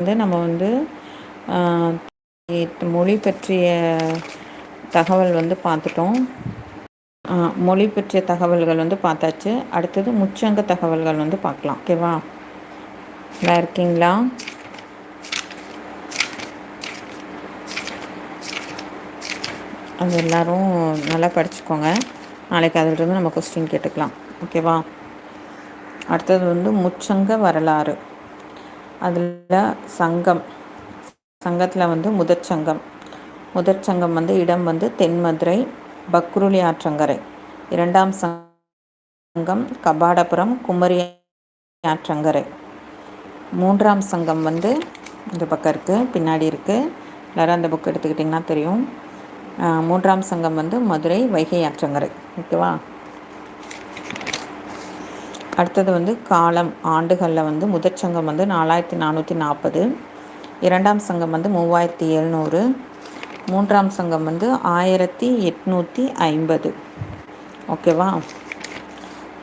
வந்து நம்ம வந்து மொழி பற்றிய தகவல் வந்து பார்த்துட்டோம். மொழி பற்றிய தகவல்கள் வந்து பார்த்தாச்சு. அடுத்தது முச்சங்க தகவல்கள் வந்து பார்க்கலாம். ஓகேவா? நல்லா இருக்கீங்களா? அது எல்லோரும் நல்லா படிச்சுக்கோங்க. நாளைக்கு அதிலிருந்து நம்ம கொஸ்டின் கேட்டுக்கலாம். ஓகேவா? அடுத்தது வந்து முச்சங்க வரலாறு. அதில் சங்கம். சங்கத்தில் வந்து முதற்சங்கம் முதற்சங்கம் வந்து இடம் வந்து தென்மதுரை பக்ருளி ஆற்றங்கரை இரண்டாம் சங்கம் கபாடபுரம் குமரி ஆற்றங்கரை மூன்றாம் சங்கம் வந்து இந்த பக்கம் இருக்குது பின்னாடி இருக்குது எல்லோரும் அந்த புக் எடுத்துக்கிட்டிங்கன்னா தெரியும். மூன்றாம் சங்கம் வந்து மதுரை வைகை ஆற்றங்கரை ஓகேவா அடுத்தது வந்து காலம் ஆண்டுகளில் வந்து முதற் சங்கம் வந்து நாலாயிரத்தி நானூற்றி நாற்பது இரண்டாம் சங்கம் வந்து மூவாயிரத்தி எழுநூறு மூன்றாம் சங்கம் வந்து ஆயிரத்தி எட்நூற்றி ஐம்பது. ஓகேவா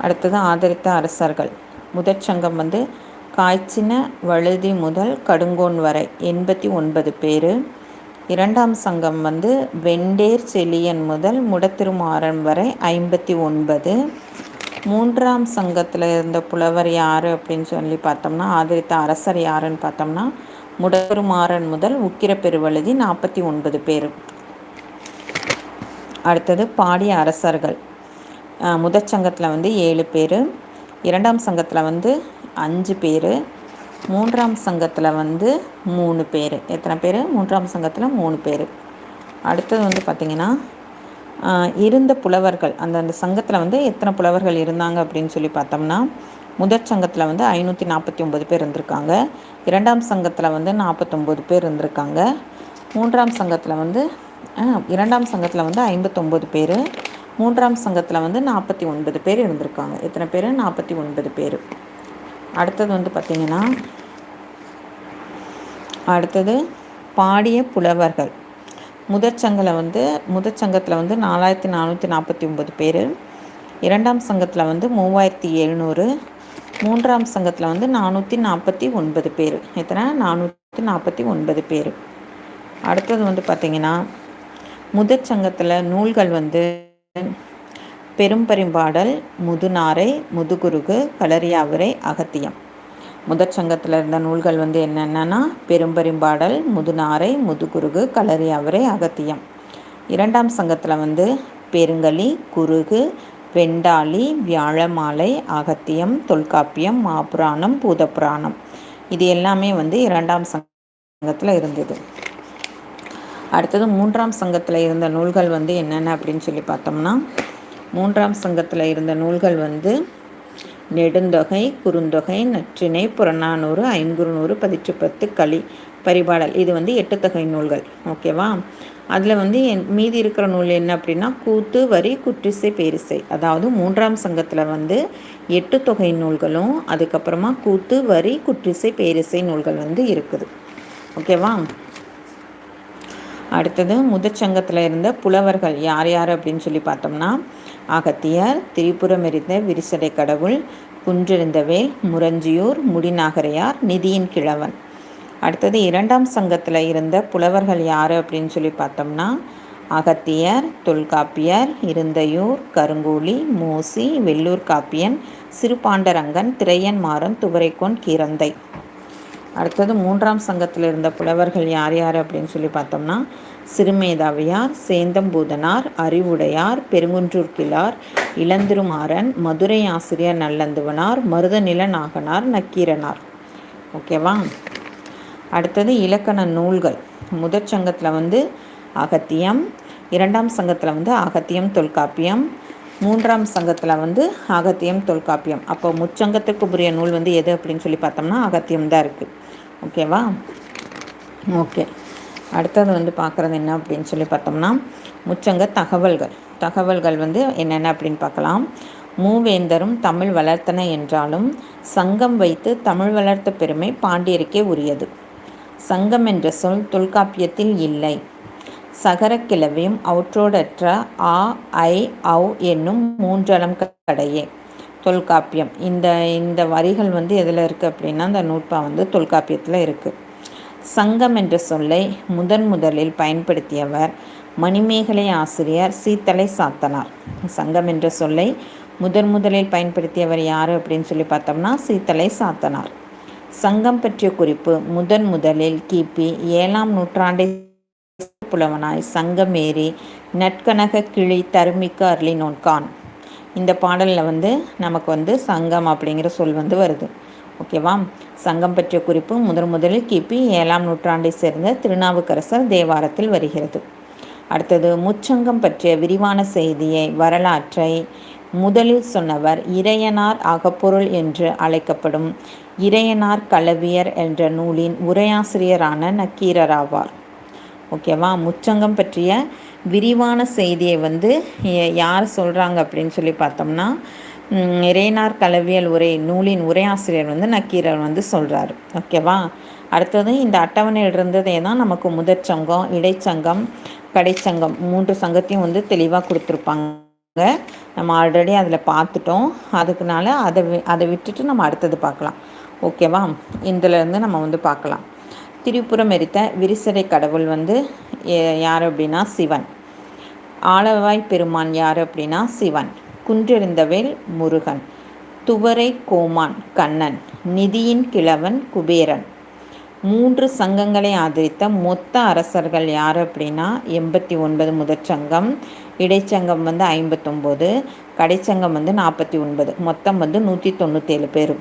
அடுத்தது ஆதரித்த அரசர்கள். முதற் சங்கம் வந்து காய்ச்சின வழுதி முதல் கடுங்கோன் வரை எண்பத்தி ஒன்பது பேர். இரண்டாம் சங்கம் வந்து வெண்டேர் செலியன் முதல் முடத்திருமாறன் வரை ஐம்பத்தி ஒன்பது. மூன்றாம் சங்கத்தில் இருந்த புலவர் யார் அப்படின்னு சொல்லி பார்த்தோம்னா ஆதரித்த அரசர் யாருன்னு பார்த்தோம்னா முடருமாறன் முதல் உக்கிர பெருவழுதி நாற்பத்தி ஒன்பது பேர். அடுத்தது பாடிய அரசர்கள். முதற் சங்கத்தில் வந்து ஏழு பேர் இரண்டாம் சங்கத்தில் வந்து அஞ்சு பேர் மூன்றாம் சங்கத்தில் வந்து மூணு பேர். எத்தனை பேர்? மூன்றாம் சங்கத்தில் மூணு பேர். அடுத்தது வந்து பார்த்திங்கன்னா இருந்த புலவர்கள் அந்தந்த சங்கத்தில் வந்து எத்தனை புலவர்கள் இருந்தாங்க அப்படின்னு சொல்லி பார்த்தோம்னா முதற் சங்கத்தில் வந்து ஐநூற்றி நாற்பத்தி ஒம்பது பேர் இருந்திருக்காங்க. இரண்டாம் சங்கத்தில் வந்து நாற்பத்தொம்போது பேர் இருந்திருக்காங்க. மூன்றாம் சங்கத்தில் வந்து இரண்டாம் சங்கத்தில் வந்து ஐம்பத்தொம்போது பேர். மூன்றாம் சங்கத்தில் வந்து நாற்பத்தி ஒன்பது பேர் இருந்திருக்காங்க. எத்தனை பேர்? நாற்பத்தி ஒன்பது பேர். அடுத்தது வந்து பார்த்திங்கன்னா அடுத்தது பாடிய புலவர்கள். முதற் சங்கில் வந்து முதற் சங்கத்தில் வந்து நாலாயிரத்தி நானூற்றி நாற்பத்தி ஒம்பது பேர். இரண்டாம் சங்கத்தில் வந்து மூவாயிரத்தி எழுநூறு. மூன்றாம் சங்கத்தில் வந்து நானூற்றி நாற்பத்தி ஒன்பது பேர். எத்தனை? நானூற்றி நாற்பத்தி ஒன்பது பேர். அடுத்தது வந்து பார்த்திங்கன்னா முதற் சங்கத்தில் நூல்கள் வந்து பெரும்பெரும்பாடல் முதுநாரை முதுகுருகு களரியாவிரை அகத்தியம். முதற் சங்கத்தில் இருந்த நூல்கள் வந்து என்னென்னா பெரும்பெரும்பாடல் முதுநாரை முதுகுருகு களரி அவரை அகத்தியம். இரண்டாம் சங்கத்தில் வந்து பெருங்கலி குருகு வெண்டாளி வியாழமாலை அகத்தியம் தொல்காப்பியம் மாபுராணம் பூதப்புராணம் இது எல்லாமே வந்து இரண்டாம் சங்கத்தில் இருந்தது. அடுத்தது மூன்றாம் சங்கத்தில் இருந்த நூல்கள் வந்து என்னென்ன அப்படின்னு சொல்லி பார்த்தோம்னா மூன்றாம் சங்கத்தில் இருந்த நூல்கள் வந்து நெடுந்தொகை குறுந்தொகை நற்றினை புறநானூறு ஐங்குறுநூறு பதிற்று பத்து களி பரிபாடல். இது வந்து எட்டு தொகை நூல்கள். ஓகேவா அதில் வந்து என் மீதி இருக்கிற நூல் என்ன அப்படின்னா கூத்து வரி குற்றிசை பேரிசை. அதாவது மூன்றாம் சங்கத்தில் வந்து எட்டு தொகை நூல்களும் அதுக்கப்புறமா கூத்து வரி குற்றிசை பேரிசை நூல்கள் வந்து இருக்குது. ஓகேவா அடுத்தது முதற்சங்கத்தில் இருந்த புலவர்கள் யார் யார் அப்படின்னு சொல்லி பார்த்தோம்னா அகத்தியார் திரிபுரமெறிந்த விரிசடை கடவுள் குன்றிருந்தவேல் முரஞ்சியூர் முடிநாகரையார் நிதியின் கிழவன். அடுத்தது இரண்டாம் சங்கத்தில் இருந்த புலவர்கள் யார் அப்படின்னு சொல்லி பார்த்தோம்னா அகத்தியர் தொல்காப்பியர் இருந்தையூர் கருங்கூலி மூசி வெள்ளூர் காப்பியன் சிறுபாண்டரங்கன் திரையன் மாறன் துவரைக்கோன் கீரந்தை. அடுத்தது மூன்றாம் சங்கத்தில் இருந்த புலவர்கள் யார் யார் அப்படின்னு சொல்லி பார்த்தோம்னா சிறுமேதாவியார் சேந்தம்பூதனார் அறிவுடையார் பெருங்குன்றூர் கிழார் இளந்திருமாறன் மதுரை ஆசிரியர் நல்லந்துவனார் மருதநில நாகனார் நக்கீரனார். ஓகேவா? அடுத்தது இலக்கண நூல்கள். முதற் சங்கத்தில் வந்து அகத்தியம் இரண்டாம் சங்கத்தில் வந்து அகத்தியம் தொல்காப்பியம் மூன்றாம் சங்கத்தில் வந்து அகத்தியம் தொல்காப்பியம். அப்போ முச்சங்கத்துக்கு உரிய நூல் வந்து எது அப்படின்னு சொல்லி பார்த்தோம்னா அகத்தியம் தான் இருக்குது ஓகேவா? ஓகே. அடுத்தது வந்து பார்க்குறது என்ன அப்படின்னு சொல்லி பார்த்தோம்னா முச்சங்க தகவல்கள். தகவல்கள் வந்து என்னென்ன அப்படின்னு பார்க்கலாம். மூவேந்தரும் தமிழ் வளர்த்தன என்றாலும் சங்கம் வைத்து தமிழ் வளர்த்த பெருமை பாண்டியருக்கே உரியது. சங்கம் என்ற சொல் தொல்காப்பியத்தில் இல்லை. சகரக்கிழவையும் அவற்றோடற்ற ஆ ஐ அவ் என்னும் மூன்றளம் கடையே. தொல்காப்பியம். இந்த இந்த வரிகள் வந்து எதில் இருக்குது அப்படின்னா அந்த நூற்பா வந்து தொல்காப்பியத்தில் இருக்குது சங்கம் என்ற சொல்லை முதன் முதலில் பயன்படுத்தியவர் மணிமேகலை ஆசிரியர் சீத்தலை சாத்தனார் சங்கம் என்ற சொல்லை முதன் முதலில் பயன்படுத்தியவர் யார் அப்படின்னு சொல்லி பார்த்தோம்னா சீத்தலை சாத்தனார் சங்கம் பற்றிய குறிப்பு முதன் முதலில் கிபி ஏழாம் நூற்றாண்டை புலவனாய் சங்கமேரி நட்கனக கிளி தருமிக்க அருளினோன்கான் இந்த பாடலில் வந்து நமக்கு வந்து சங்கம் அப்படிங்கிற சொல் வந்து வருது. ஓகேவா? சங்கம் பற்றிய குறிப்பு முதன் முதலில் கிபி ஏழாம் நூற்றாண்டை சேர்ந்த திருநாவுக்கரசர் தேவாரத்தில் வருகிறது. அடுத்தது முச்சங்கம் பற்றிய விரிவான செய்தியை வரலாற்றை முதலில் சொன்னவர் இறையனார் அகப்பொருள் என்று அழைக்கப்படும் இறையனார் களவியர் என்ற நூலின் உரையாசிரியரான நக்கீரர் ஆவார். ஓகேவா முச்சங்கம் பற்றிய விரிவான செய்தியை வந்து யார் சொல்கிறாங்க அப்படின்னு சொல்லி பார்த்தோம்னா இறைனார் கலவியல் உரை நூலின் உரையாசிரியர் வந்து நக்கீரர் வந்து சொல்கிறாரு ஓகேவா அடுத்தது இந்த அட்டவணையில் இருந்ததே தான் நமக்கு முதற் சங்கம் இடைச்சங்கம் கடைச்சங்கம் மூன்று சங்கத்தையும் வந்து தெளிவாக கொடுத்துருப்பாங்க. நம்ம ஆல்ரெடி அதில் பார்த்துட்டோம். அதுக்குனால அதை அதை விட்டுட்டு நம்ம அடுத்தது பார்க்கலாம். ஓகேவா இதிலேருந்து நம்ம வந்து பார்க்கலாம். திரிபுரம் எரித்த விரிசடை கடவுள் வந்து யார் அப்படின்னா சிவன். ஆளவாய் பெருமான் யார் அப்படின்னா சிவன். குன்றெறிந்தவேல் முருகன் துவரை கோமான் கண்ணன் நிதியின் கிழவன் குபேரன். மூன்று சங்கங்களை ஆதரித்த மொத்த அரசர்கள் யார் அப்படின்னா எண்பத்தி ஒன்பது முதற்சங்கம் இடைச்சங்கம் வந்து ஐம்பத்தொம்போது கடைச்சங்கம் வந்து நாற்பத்தி ஒன்பது மொத்தம் வந்து நூற்றி தொண்ணூற்றேழு பேர்.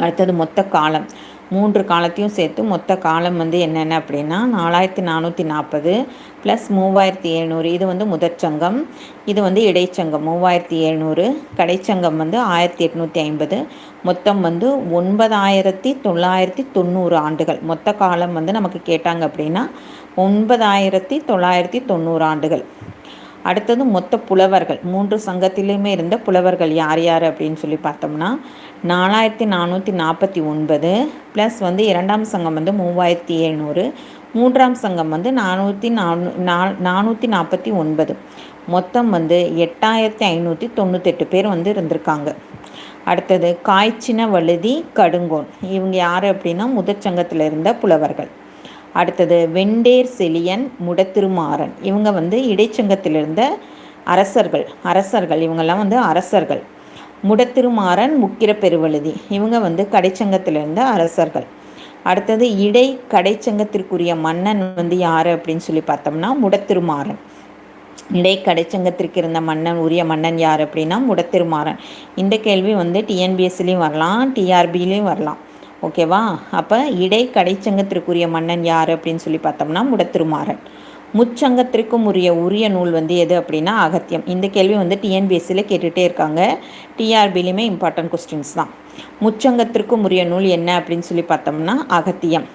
அடுத்தது மொத்த காலம். மூன்று காலத்தையும் சேர்த்து மொத்த காலம் வந்து என்னென்ன அப்படின்னா நாலாயிரத்தி நானூற்றி நாற்பது ப்ளஸ் மூவாயிரத்தி எழுநூறு. இது வந்து முதற்சங்கம் இது வந்து இடைச்சங்கம். மூவாயிரத்தி எழுநூறு. கடைச்சங்கம் வந்து ஆயிரத்தி எட்நூற்றி ஐம்பது. மொத்தம் வந்து ஒன்பதாயிரத்தி தொள்ளாயிரத்தி தொண்ணூறு ஆண்டுகள். மொத்த காலம் வந்து நமக்கு கேட்டாங்க அப்படின்னா ஒன்பதாயிரத்தி தொள்ளாயிரத்தி தொண்ணூறு ஆண்டுகள். அடுத்தது மொத்த புலவர்கள். மூன்று சங்கத்திலையுமே இருந்த புலவர்கள் யார் யார் அப்படின்னு சொல்லி பார்த்தோம்னா நாலாயிரத்தி நானூற்றி நாற்பத்தி ஒன்பது ப்ளஸ் வந்து இரண்டாம் சங்கம் வந்து மூவாயிரத்தி எழுநூறு மூன்றாம் சங்கம் வந்து நானூற்றி நானூ நானூற்றி நாற்பத்தி ஒன்பது. மொத்தம் வந்து எட்டாயிரத்தி ஐநூற்றி தொண்ணூத்தெட்டு பேர் வந்து இருந்திருக்காங்க. அடுத்தது காய்ச்சின வழுதி கடுங்கோன். இவங்க யார் அப்படின்னா முதற்சங்கத்தில் இருந்த புலவர்கள். அடுத்தது வெண்டேர் செலியன் முடத்திருமாறன். இவங்க வந்து இடைச்சங்கத்தில் இருந்த அரசர்கள் அரசர்கள் இவங்கெல்லாம் வந்து அரசர்கள். முடத்திருமாறன் முக்கிர பெருவழுதி இவங்க வந்து கடைச்சங்கத்தில் இருந்த அரசர்கள். அடுத்தது இடை கடைச்சங்கத்திற்குரிய மன்னன் வந்து யார் அப்படின்னு சொல்லி பார்த்தோம்னா முடத்திருமாறன். இடை கடைச்சங்கத்திற்கு இருந்த மன்னன் உரிய மன்னன் யார் அப்படின்னா முடத்திருமாறன். இந்த கேள்வி வந்து டிஎன்பிஎஸ்சிலையும் வரலாம் டிஆர்பிலையும் வரலாம். ஓகேவா? அப்போ இடை கடைச்சங்கத்திற்குரிய மன்னன் யார் அப்படின்னு சொல்லி பார்த்தோம்னா முடத்திருமாறன். முச்சங்கத்திற்கும் உரிய உரிய நூல் வந்து எது அப்படின்னா அகத்தியம். இந்த கேள்வி வந்து டிஎன்பிஎஸ்சியில் கேட்டுகிட்டே இருக்காங்க. டிஆர்பிலையுமே இம்பார்ட்டன்ட் கொஸ்டின்ஸ் தான். முச்சங்கத்திற்கும் உரிய நூல் என்ன அப்படின்னு சொல்லி பார்த்தோம்னா அகத்தியம்.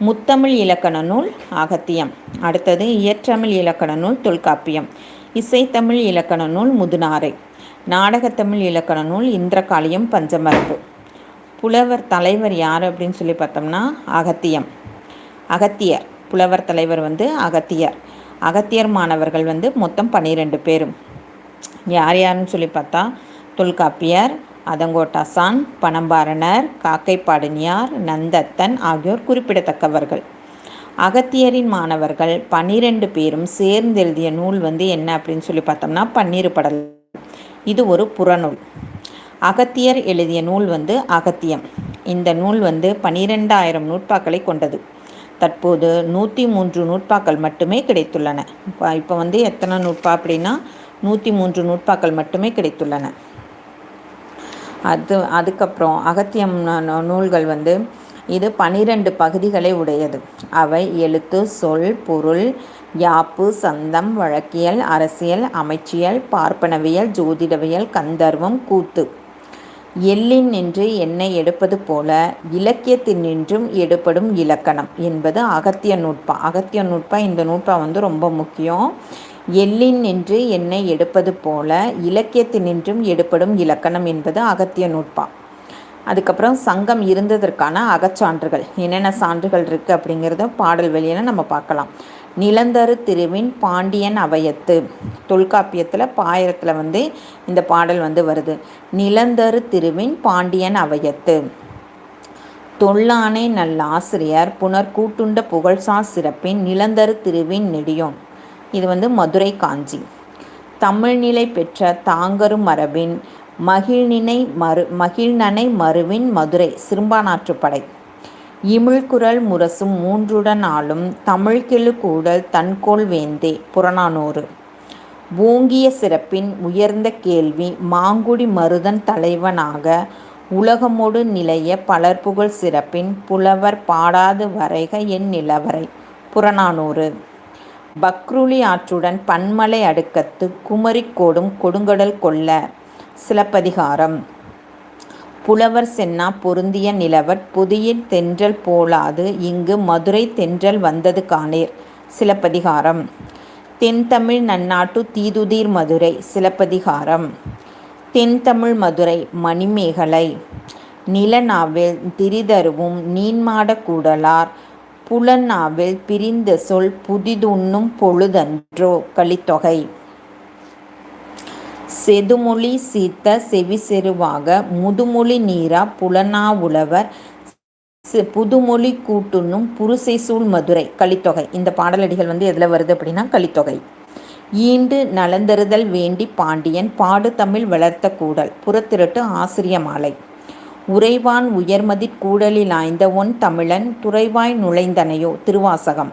முத்தமிழ் இலக்கண நூல் அகத்தியம். அடுத்தது இயற்றமிழ் இலக்கண நூல் தொல்காப்பியம். இசைத்தமிழ் இலக்கண நூல் முதுநாரை. நாடகத்தமிழ் இலக்கண நூல் இந்திரகாளியம் பஞ்சமரபு. புலவர் தலைவர் யார் அப்படின்னு சொல்லி பார்த்தோம்னா அகத்தியம். அகத்தியர். புலவர் தலைவர் வந்து அகத்தியர். அகத்தியர் மாணவர்கள் வந்து மொத்தம் பன்னிரெண்டு பேரும். யார் யாருன்னு சொல்லி பார்த்தா தொல்காப்பியர் அதங்கோட்டாசான் பணம்பாரணர் காக்கைப்பாடினியார் நந்தத்தன் ஆகியோர் குறிப்பிடத்தக்கவர்கள். அகத்தியரின் மாணவர்கள் பன்னிரெண்டு பேரும் சேர்ந்து எழுதிய நூல் வந்து என்ன அப்படின்னு சொல்லி பார்த்தோம்னா பன்னீர் படல். இது ஒரு புறநூல். அகத்தியர் எழுதிய நூல் வந்து அகத்தியம். இந்த நூல் வந்து பனிரெண்டாயிரம் நூற்பாக்களை கொண்டது. தற்போது நூற்றி மூன்று நூற்பாக்கள் மட்டுமே கிடைத்துள்ளன. இப்போ இப்போ வந்து எத்தனை நூற்பா அப்படின்னா நூற்றி மூன்று நூற்பாக்கள் மட்டுமே கிடைத்துள்ளன. அது அதுக்கப்புறம் அகத்தியம் நூல்கள் வந்து இது பனிரெண்டு பகுதிகளை உடையது. அவை எழுத்து சொல் பொருள் யாப்பு சந்தம் வழக்கியல் அரசியல் அமைச்சியல் பார்ப்பனவியல் ஜோதிடவியல் கந்தர்வம் கூத்து. எள்ளின் நின்று எண்ணெய் எடுப்பது போல இலக்கியத்தின் நின்றும் எடுப்படும் இலக்கணம் என்பது அகத்திய நூட்பா அகத்திய நூட்பா இந்த நூட்பா வந்து ரொம்ப முக்கியம். எள்ளின் நின்று எண்ணெய் எடுப்பது போல இலக்கியத்தின் நின்றும் எடுப்படும் இலக்கணம் என்பது அகத்திய நூட்பா அதுக்கப்புறம் சங்கம் இருந்ததற்கான அகச்சான்றுகள். என்னென்ன சான்றுகள் இருக்குது அப்படிங்கிறத பாடல் வெளியில் நம்ம பார்க்கலாம். நிலந்தரு திருவின் பாண்டியன் அவையத்து. தொல்காப்பியத்தில் பாயிரத்தில் வந்து இந்த பாடல் வந்து வருது. நிலந்தரு திருவின் பாண்டியன் அவையத்து. தொல்லானை நல்லாசிரியர் புனர் கூட்டுண்ட புகழ்சார் சிறப்பின் நிலந்தரு திருவின் நெடியோன் இது வந்து மதுரை காஞ்சி. தமிழ்நிலை பெற்ற தாங்கரு மரபின் மகிழ்நினை மறு மகிழ்நனை மருவின் மதுரை சிறும்பானாற்றுப்படை. இமிழ்குரல் முரசும் மூன்றுடன் ஆளும் தமிழ்கெழு கூடல் தன்கோல் வேந்தே. புறநானூறு. ஓங்கிய சிறப்பின் உயர்ந்த கேள்வி மாங்குடி மருதன் தலைவனாக உலகமொடு நிலைய பலர்புகழ் சிறப்பின் புலவர் பாடாது வரைக என் நிலவரை. புறநானூறு. பக்ருளி ஆற்றுடன் பன்மலை அடுக்கத்து குமரிக்கோடும் கொடுங்கடல் கொள்ள. சிலப்பதிகாரம். புலவர் சென்னா பொருந்திய நிலவர் புதியின் தென்றல் போலாது இங்கு மதுரை தென்றல் வந்தது காணீர். சிலப்பதிகாரம். தென்தமிழ் நன்னாட்டு தீதுதீர் மதுரை. சிலப்பதிகாரம். தென்தமிழ் மதுரை மணிமேகலை. நிலநாவில் திரிதருவும் நீன்மாட கூடலார். புலனாவில் பிரிந்த சொல் புதிதுண்ணும் பொழுதன்றோ. கலித்தொகை செதுமொழி சீத்த செவிசெருவாக முதுமொழி நீரா புலனா உழவர் புதுமொழி கூட்டுண்ணும் புருசை சூழ் மதுரை கலித்தொகை. இந்த பாடலடிகள் வந்து எதில் வருது அப்படின்னா கலித்தொகை. ஈண்டு நலந்தருதல் வேண்டி பாண்டியன் பாடு தமிழ் வளர்த்த கூடல் புறத்திரட்டு ஆசிரிய மாலை. உறைவான் உயர்மதி கூடலில் ஆய்ந்த ஒன் தமிழன் துறைவாய் நுழைந்தனையோ திருவாசகம்.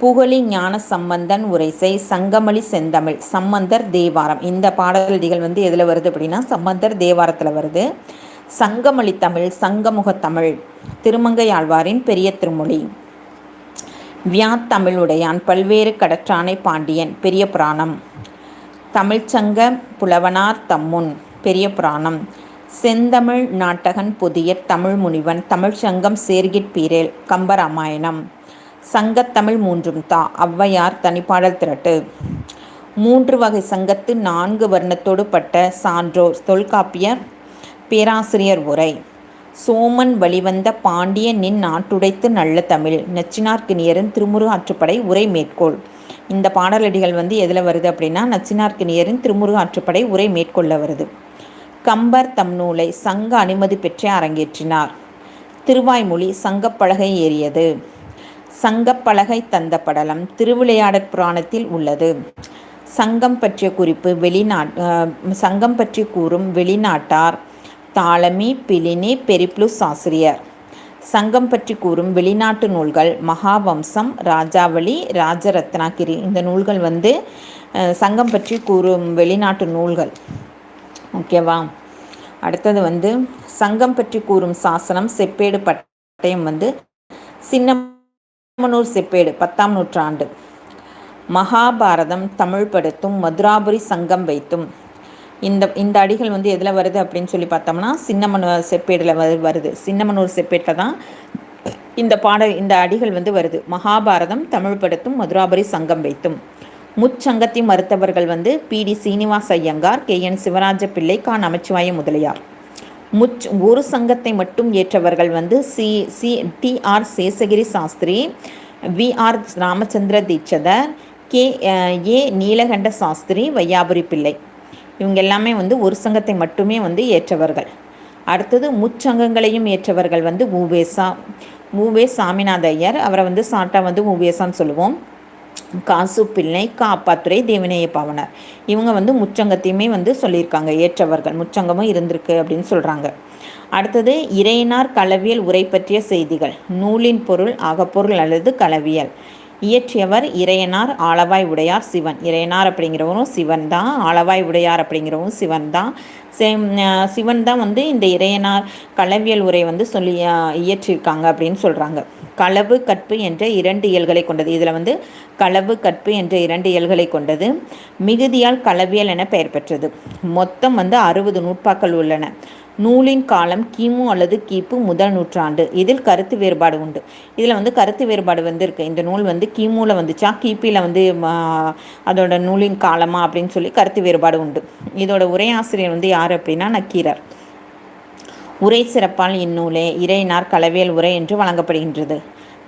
புகழி ஞான சம்பந்தன் உரைசை சங்கமளி செந்தமிழ் சம்பந்தர் தேவாரம். இந்த பாடல்கள் வந்து எதில் வருது அப்படின்னா சம்பந்தர் தேவாரத்தில் வருது. சங்கமளி தமிழ் சங்கமுக தமிழ் திருமங்கையாழ்வாரின் பெரிய திருமொழி. வியாத்தமிழுடையான் பல்வேறு கடற்றானை பாண்டியன் பெரிய புராணம். தமிழ்ச்சங்க புலவனார் தம்முன் பெரிய புராணம். செந்தமிழ் நாட்டகன் புதிய தமிழ் முனிவன் தமிழ்ச்சங்கம் சேர்கிற்பீரேல் கம்பராமாயணம். சங்கத்தமிழ் மூன்றும் தா. ஔவையார் தனிப்பாடல் திரட்டு. மூன்று வகை சங்கத்து நான்கு வர்ணத்தோடு பட்ட சான்றோர் தொல்காப்பிய பேராசிரியர் உரை. சோமன் வழிவந்த பாண்டிய நின் நாட்டுடைத்து நல்ல தமிழ். நச்சினார்க்கினியரின் திருமுரு ஆற்றுப்படை உரை மேற்கோள். இந்த பாடலடிகள் வந்து எதில் வருது அப்படின்னா நச்சினார்க்கினியரின் திருமுரு ஆற்றுப்படை உரை மேற்கொள்ள வருது. கம்பர் தம் நூலை சங்க அனுமதி பெற்றே அரங்கேற்றினார். திருவாய்மொழி சங்கப்பலகை ஏறியது. சங்கப்பலகை தந்த படலம் திருவிளையாடற் புராணத்தில் உள்ளது. சங்கம் பற்றிய குறிப்பு வெளிநாட் சங்கம் பற்றி கூறும் வெளிநாட்டார் தாளமி பிலினி பெரிப்ளுஸ் ஆசிரியர். சங்கம் பற்றி கூறும் வெளிநாட்டு நூல்கள் மகாவம்சம் ராஜாவளி ராஜரத்னாகிரி. இந்த நூல்கள் வந்து சங்கம் பற்றி கூறும் வெளிநாட்டு நூல்கள். ஓகேவா? அடுத்தது வந்து சங்கம் பற்றி கூறும் சாசனம் செப்பேடு பட்டயம் வந்து சின்னமனூர் செப்பேடு பத்தாம் நூற்றாண்டு. மகாபாரதம் தமிழ் படுத்தும் மதுராபுரி சங்கம் வைத்தும். இந்த இந்த அடிகள் வந்து எதில் வருது அப்படின்னு சொல்லி பார்த்தோம்னா சின்னமனூர் செப்பேடில் வருது. சின்னமனூர் செப்பேட்டில் தான் இந்த பாடல் இந்த அடிகள் வந்து வருது. மகாபாரதம் தமிழ் படுத்தும் மதுராபுரி சங்கம் வைத்தும். முச்சங்கத்தை மறுத்தவர்கள் வந்து P T Srinivasa Iyengar K N Sivaraja Pillai கா நமச்சிவாய முதலியார். முச் ஒரு சங்கத்தை மட்டும் ஏற்றவர்கள் வந்து C C T R Seshagiri Sastri V R Ramachandra Dikshitar K A Nilakanta Sastri Vaiyapuri Pillai. இவங்க எல்லாமே வந்து ஒரு சங்கத்தை மட்டுமே வந்து ஏற்றவர்கள். அடுத்தது முச்சங்கங்களையும் ஏற்றவர்கள் வந்து மூவேசா மூவே சாமிநாத ஐயர். அவரை வந்து சாட்டா வந்து மூவேசான்னு சொல்லுவோம். காசு பிள்ளை காப்பாத்துறை தேவநேய பாவனர். இவங்க வந்து முச்சங்கத்தையுமே வந்து சொல்லியிருக்காங்க. ஏற்றவர்கள் முச்சங்கமும் இருந்திருக்கு அப்படின்னு சொல்கிறாங்க அடுத்தது இறையினார் களவியல் உரை பற்றிய செய்திகள். நூலின் பொருள் அகப்பொருள் அல்லது களவியல். இயற்றியவர் இறையனார் ஆளவாய் உடையார் சிவன். இறையனார் அப்படிங்கிறவரும் சிவன் தான் ஆளவாய் உடையார் அப்படிங்கிறவரும் சிவன் தான். சிவன் தான் வந்து இந்த இறையனார் களவியல் உரை வந்து சொல்லி இயற்றியிருக்காங்க அப்படின்னு சொல்கிறாங்க களவு கற்பு என்ற இரண்டு இயல்களை கொண்டது. இதில் வந்து களவு கற்பு என்ற இரண்டு இயல்களை கொண்டது. மிகுதியால் களவியல் என பெயர் பெற்றது. மொத்தம் வந்து அறுபது நூற்பாக்கள் உள்ளன. நூலின் காலம் கிமு அல்லது கிபு முதல் நூற்றாண்டு. இதில் கருத்து வேறுபாடு உண்டு. இதில் வந்து கருத்து வேறுபாடு வந்து இருக்குது இந்த நூல் வந்து கிமுவில் வந்துச்சா கிபியில் வந்து அதோட நூலின் காலமா அப்படின்னு சொல்லி கருத்து வேறுபாடு உண்டு. இதோட உரையாசிரியர் வந்து யார் அப்படின்னா நக்கீரர். உரை சிறப்பால் இந்நூலே இறையினார் கலவியல் உரை என்று வழங்கப்படுகின்றது.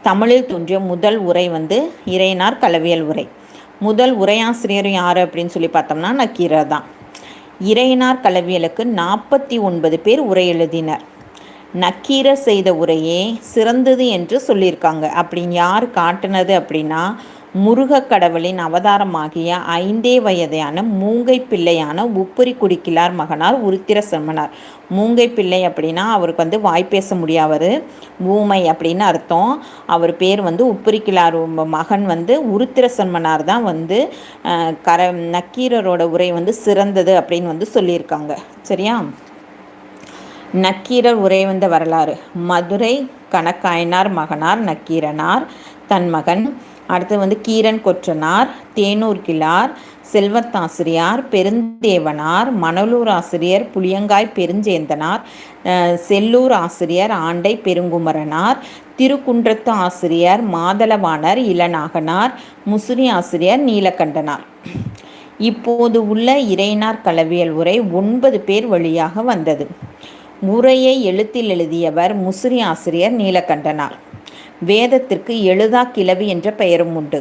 தமிழில் தோன்றிய முதல் உரை வந்து இறையினார் கலவியல் உரை. முதல் உரையாசிரியர் யார் அப்படின்னு சொல்லி பார்த்தோம்னா நக்கீரர் தான். இறையனார் கலவியலுக்கு நாற்பத்தி ஒன்பது பேர் உரை எழுதினர். நக்கீரர் செய்த உரையே சிறந்தது என்று சொல்லியிருக்காங்க. அப்படின்னு யார் காட்டினது அப்படின்னா முருகக் கடவுளின் அவதாரமாகிய ஐந்தே வயதையான மூங்கை பிள்ளையான உப்புரி குடிக்கிலார் மகனார் உருத்திர செம்மனார் மூங்கை பிள்ளை அப்படின்னா அவருக்கு வந்து வாய் பேச முடியாவர் ஊமை அப்படின்னு அர்த்தம். அவர் பேர் வந்து உப்புரிக்கிலார் மகன் வந்து உருத்திர செம்மனார் தான் வந்து கர நக்கீரரோட உரை வந்து சிறந்தது அப்படின்னு வந்து சொல்லியிருக்காங்க. சரியா? நக்கீரர் உரை வந்த வரலாறு. மதுரை கணக்காயனார் மகனார் நக்கீரனார் தன் மகன் அடுத்து வந்து கீரன் கொற்றனார் தேனூர் கிளார் செல்வத்தாசிரியார் பெருந்தேவனார் மணலூர் ஆசிரியர் புளியங்காய் பெருஞ்சேந்தனார் செல்லூர் ஆசிரியர் ஆண்டை பெருங்குமரனார் திருக்குன்றத்து ஆசிரியர் மாதளவாணர் இளநாகனார் முசிறி ஆசிரியர் நீலகண்டனார். இப்போது உள்ள இறைனார் கலவியல் உரை ஒன்பது பேர் வழியாக வந்தது. உரையை எழுத்தில் எழுதியவர் முசிறி ஆசிரியர் நீலகண்டனார். வேதத்திற்கு எழுதா கிளவி என்ற பெயரும் உண்டு.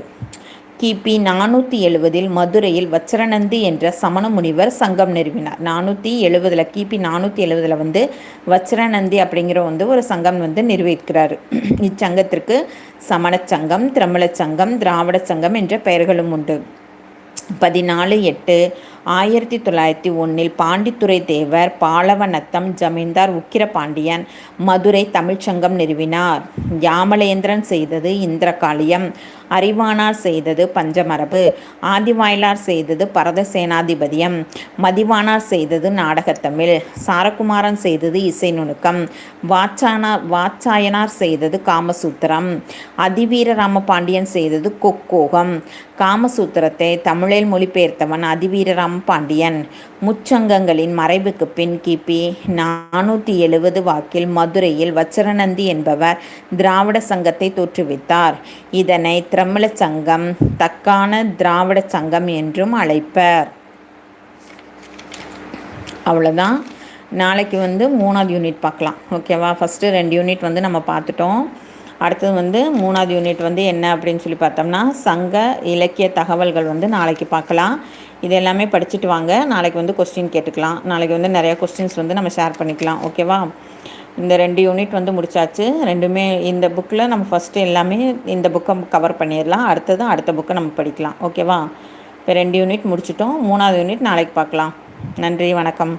கிபி நானூற்றி எழுவதில் மதுரையில் வச்சரநந்தி என்ற சமண முனிவர் சங்கம் நிறுவினார். நானூற்றி எழுபதில் கிபி நானூற்றி எழுபதில் வந்து வச்சரநந்தி அப்படிங்கிற வந்து ஒரு சங்கம் வந்து நிறுவிக்கிறார் இச்சங்கத்திற்கு சமணச் சங்கம் திரமண சங்கம் திராவிட சங்கம் என்ற பெயர்களும் உண்டு. பதினாலு எட்டு ஆயிரத்தி தொள்ளாயிரத்தி ஒன்றில் பாண்டித்துறை தேவர் பாலவநத்தம் ஜமீன்தார் உக்கிர பாண்டியன் மதுரை தமிழ்ச்சங்கம் நிறுவினார். யாமலேந்திரன் செய்தது இந்திரகாளியம் அறிவானார் செய்தது பஞ்சமரபு ஆதிவாயிலார் செய்தது பரத சேனாதிபதியம் மதிவானார் செய்தது நாடகத்தமிழ் சாரகுமாரன் செய்தது இசை நுணுக்கம் வாச்சானா வாச்சாயனார் செய்தது காமசூத்திரம் அதிவீர ராமபாண்டியன் செய்தது கொக்கோகம். காமசூத்திரத்தை தமிழில் மொழிபெயர்த்தவன் பாண்டியன். முச்சங்கங்களின் மறைவுக்கு பின் கிபி நானூற்றி எழுபது வாக்கில் மதுரையில் வச்சரநந்தி என்பவர் திராவிட சங்கத்தை தோற்றுவித்தார். இதனை திரமிழ சங்கம் தக்கான திராவிட சங்கம் என்றும் அழைப்பர். அவ்வளோதான் நாளைக்கு வந்து மூணாவது யூனிட் பார்க்கலாம். ஓகேவா ஃபஸ்ட்டு ரெண்டு யூனிட் வந்து நம்ம பார்த்துட்டோம். அடுத்தது வந்து மூணாவது யூனிட் வந்து என்ன அப்படின்னு சொல்லி பார்த்தோம்னா சங்க இலக்கிய தகவல்கள் வந்து நாளைக்கு பார்க்கலாம். இது எல்லாமே படிச்சுட்டு வாங்க. நாளைக்கு வந்து கொஸ்டின் கேட்டுக்கலாம். நாளைக்கு வந்து நிறையா கொஸ்டின்ஸ் வந்து நம்ம ஷேர் பண்ணிக்கலாம். ஓகேவா இந்த ரெண்டு யூனிட் வந்து முடிச்சாச்சு. ரெண்டுமே இந்த புக்கில் நம்ம ஃபஸ்ட்டு எல்லாமே இந்த புக்கை கவர் பண்ணிடலாம். அடுத்தது அடுத்த புக்கை நம்ம படிக்கலாம். ஓகேவா இப்போ ரெண்டு யூனிட் முடிச்சிட்டோம். மூணாவது யூனிட் நாளைக்கு பார்க்கலாம். நன்றி வணக்கம்.